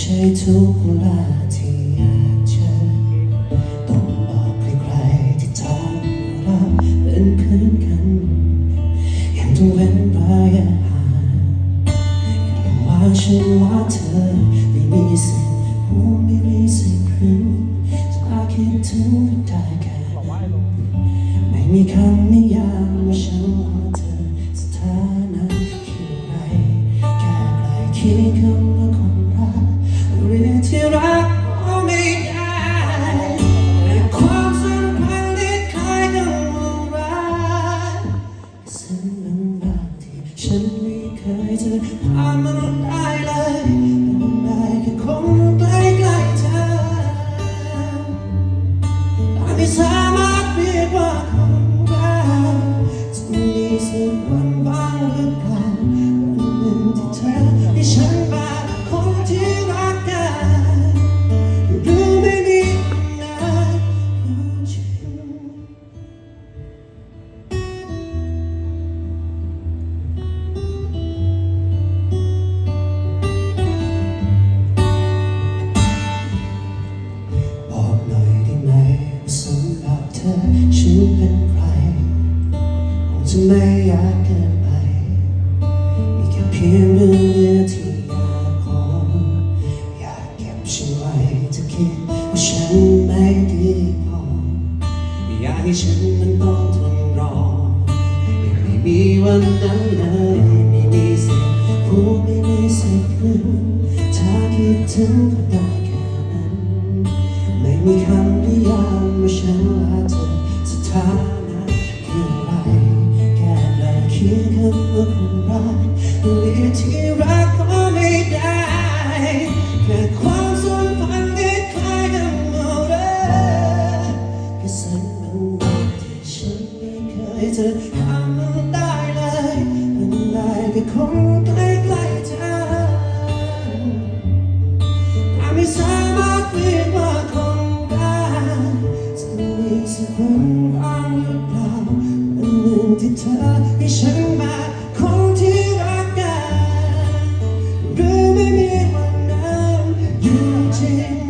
ใช่ทุกเวลาที่อยากเจอต้องบอกใครๆที่ทำเราเป็นเพื่อนกัน ยังต้องเว้นระยะห่างยังว่าฉันว่าเธอไม่มีสิทธิ์พูดไม่มีสิทธิ์คืนถ้าคิดถึงก็ได้แค่นั้นไม่มีคำนิยามว่าฉัน ไม่ยากเกินไปมีแค่เพียงเรื่องเดียวที่อยากขออยากเก็บฉันไว้จะคิดว่าฉันไม่ดีพอไม่อยากให้ฉันมันต้องทนรอยังไม่มีวันนั้นเลยไม่มีสิทธิ์พูดไม่มีสิทธิ์คืนถ้าคิดถึงก็ได้แค่นั้นไม่มีคำ ว่าคนรักเรียกที่รักก็ไม่ได้แค่ความสัมพันธ์ที่คล้ายกันหมดเลยแค่สิ่งบางอย่างที่ฉันไม่เคยจะทำได้เลยมันได้แค่คงใกล้ๆเธอแต่ไม่สามารถเรียกว่าคนได้จะมีสักวันบ้างหรือเปล่าวันหนึ่งที่เธอให้ฉันมา 유죄